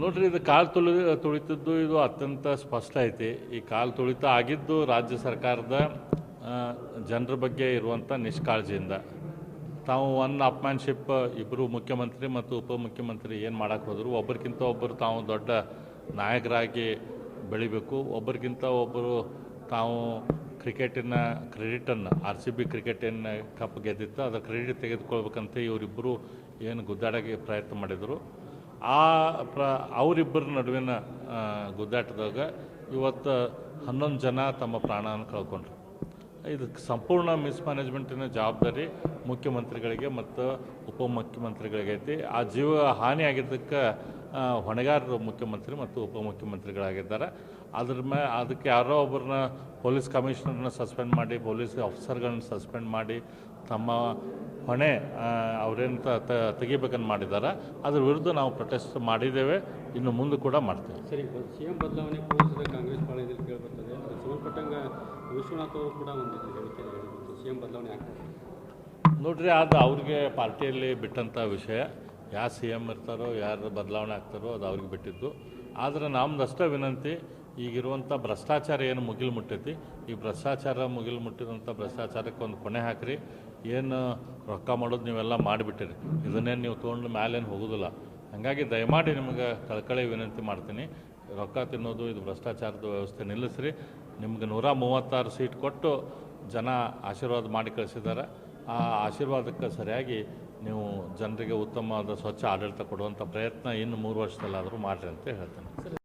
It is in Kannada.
ನೋಡ್ರಿ, ಇದು ಕಾಲು ತುಳಿ, ತುಳಿತದ್ದು ಇದು ಅತ್ಯಂತ ಸ್ಪಷ್ಟ ಐತಿ. ಈ ಕಾಲು ತುಳಿತ ಆಗಿದ್ದು ರಾಜ್ಯ ಸರ್ಕಾರದ ಜನರ ಬಗ್ಗೆ ಇರುವಂಥ ನಿಷ್ಕಾಳಜಿಯಿಂದ. ತಾವು ಒನ್ ಅಪ್ಮ್ಯಾನ್ಶಿಪ್ ಇಬ್ಬರು ಮುಖ್ಯಮಂತ್ರಿ ಮತ್ತು ಉಪಮುಖ್ಯಮಂತ್ರಿ ಏನು ಮಾಡೋಕ್ಕೆ ಹೋದರು, ಒಬ್ಬರಿಗಿಂತ ಒಬ್ಬರು ತಾವು ದೊಡ್ಡ ನಾಯಕರಾಗಿ ಬೆಳಿಬೇಕು. ಒಬ್ಬರಿಗಿಂತ ಒಬ್ಬರು ತಾವು ಕ್ರಿಕೆಟಿನ, ಕ್ರೆಡಿಟನ್ನು ಆರ್ ಸಿ ಬಿ ಕ್ರಿಕೆಟಿನ ಕಪ್ ಗೆದ್ದಿತ್ತು. ಅದರ ಕ್ರೆಡಿಟ್ ತೆಗೆದುಕೊಳ್ಬೇಕಂತ ಇವರಿಬ್ಬರು ಏನು ಗುದ್ದಾಡೋಕ್ಕೆ ಪ್ರಯತ್ನ ಮಾಡಿದರು. ಆ ಪ್ರ, ಅವರಿಬ್ಬರ ನಡುವಿನ ಗುದ್ದಾಟದಾಗ ಇವತ್ತು ಹನ್ನೊಂದು ಜನ ತಮ್ಮ ಪ್ರಾಣವನ್ನು ಕಳ್ಕೊಂಡ್ರು. ಇದು ಸಂಪೂರ್ಣ ಮಿಸ್ಮ್ಯಾನೇಜ್ಮೆಂಟಿನ ಜವಾಬ್ದಾರಿ ಮುಖ್ಯಮಂತ್ರಿಗಳಿಗೆ ಮತ್ತು ಉಪಮುಖ್ಯಮಂತ್ರಿಗಳಿಗೆ ಐತಿ ಆ ಜೀವ ಹಾನಿ ಆಗಿದ್ದಕ್ಕೆ ಹೊಣೆಗಾರರು ಮುಖ್ಯಮಂತ್ರಿ ಮತ್ತು ಉಪಮುಖ್ಯಮಂತ್ರಿಗಳಾಗಿದ್ದಾರೆ. ಅದ್ರ ಮೇ ಅದಕ್ಕೆ ಯಾರೋ ಒಬ್ಬರನ್ನ ಪೊಲೀಸ್ ಕಮಿಷನರ್ನ ಸಸ್ಪೆಂಡ್ ಮಾಡಿ ಪೊಲೀಸ್ ಆಫೀಸರ್ಗಳನ್ನ ಸಸ್ಪೆಂಡ್ ಮಾಡಿ ತಮ್ಮ ಹೊಣೆ ಅವರೇನು ತೆಗಿಬೇಕನ್ನು ಮಾಡಿದ್ದಾರೆ. ಅದ್ರ ವಿರುದ್ಧ ನಾವು ಪ್ರೊಟೆಸ್ಟ್ ಮಾಡಿದ್ದೇವೆ. ಇನ್ನು ಮುಂದೆ ಕೂಡ ಮಾಡ್ತೇವೆ. ಸರಿ ಸಿ ಎಂ ಬದಲಾವಣೆ ಕಾಂಗ್ರೆಸ್ ಪಾಳೆಯಲ್ಲಿ ಕೇಳಿಬರ್ತದೆ ಸಂಬಂಧಪಟ್ಟಂಗೆ ವಿಶ್ವನಾಥ್ ಅವರು ಕೂಡ ಒಂದು ಹೇಳಿಕೆ ಸಿ ಎಂ ಬದಲಾವಣೆ ಆಗ್ತದೆ ನೋಡ್ರಿ ಅದು ಅವ್ರಿಗೆ ಪಾರ್ಟಿಯಲ್ಲಿ ಬಿಟ್ಟಂಥ ವಿಷಯ. ಯಾರು ಸಿ ಎಂ ಇರ್ತಾರೋ, ಯಾರು ಬದಲಾವಣೆ ಆಗ್ತಾರೋ ಅದು ಅವ್ರಿಗೆ ಬಿಟ್ಟಿದ್ದು. ಆದರೆ ನಮ್ದು ಅಷ್ಟೇ ವಿನಂತಿ ಈಗಿರುವಂಥ ಭ್ರಷ್ಟಾಚಾರ ಏನು ಮುಗಿಲು ಮುಟ್ಟೈತಿ. ಈ ಭ್ರಷ್ಟಾಚಾರ ಮುಗಿಲು ಮುಟ್ಟಿದಂಥ ಭ್ರಷ್ಟಾಚಾರಕ್ಕೆ ಒಂದು ಕೊನೆ ಹಾಕ್ರಿ. ಏನು ರೊಕ್ಕ ಮಾಡೋದು ನೀವೆಲ್ಲ ಮಾಡಿಬಿಟ್ಟಿರಿ. ಇದನ್ನೇನು ನೀವು ತೊಗೊಂಡು ಮ್ಯಾಲೇನು ಹೋಗೋದಿಲ್ಲ. ಹಾಗಾಗಿ ದಯಮಾಡಿ ನಿಮಗೆ ಕಳ್ಕಳಿ ವಿನಂತಿ ಮಾಡ್ತೀನಿ. ರೊಕ್ಕ ತಿನ್ನೋದು, ಇದು ಭ್ರಷ್ಟಾಚಾರದ ವ್ಯವಸ್ಥೆ ನಿಲ್ಲಿಸ್ರಿ. ನಿಮ್ಗೆ ನೂರ ಮೂವತ್ತಾರು ಸೀಟ್ ಕೊಟ್ಟು ಜನ ಆಶೀರ್ವಾದ ಮಾಡಿ ಕಳಿಸಿದ್ದಾರೆ ಆ ಆಶೀರ್ವಾದಕ್ಕೆ ಸರಿಯಾಗಿ ನೀವು ಜನರಿಗೆ ಉತ್ತಮವಾದ ಸ್ವಚ್ಛ ಆಡಳಿತ ಕೊಡುವಂಥ ಪ್ರಯತ್ನ ಇನ್ನು ಮೂರು ವರ್ಷದಲ್ಲಾದರೂ ಮಾಡಿರಿ ಅಂತ ಹೇಳ್ತೇನೆ.